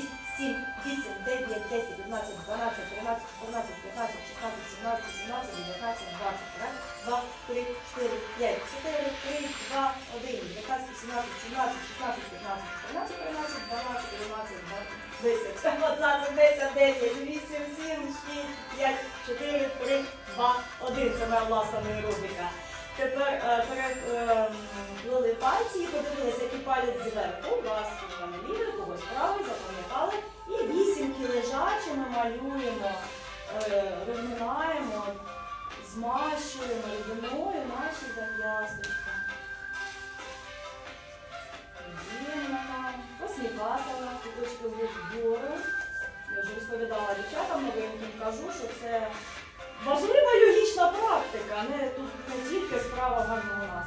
6, 7, 8, 9, 10, 11, 12, 13, 14, 15, 16, 17, 17, 19, 20, 2, 3, 4, 5, 4, 3, 2, 1, 19, 17, 17, 16, 15, 14, 13, 12, 13, 12, 10, 11, 10, 9, 8, 7, 6, 5, 4, 3, 2, 1. Це моя власна моя рубрика. Тепер переплили пальці і подивилися. Малюємо, е, розминаємо, змащуємо рідиною наші зап'ясточка. Діємо, посміхатила, куточки вгору. Я вже розповідала дівчатам новеньким, кажу, що це важлива йогічна практика, не тут не тільки справа гарного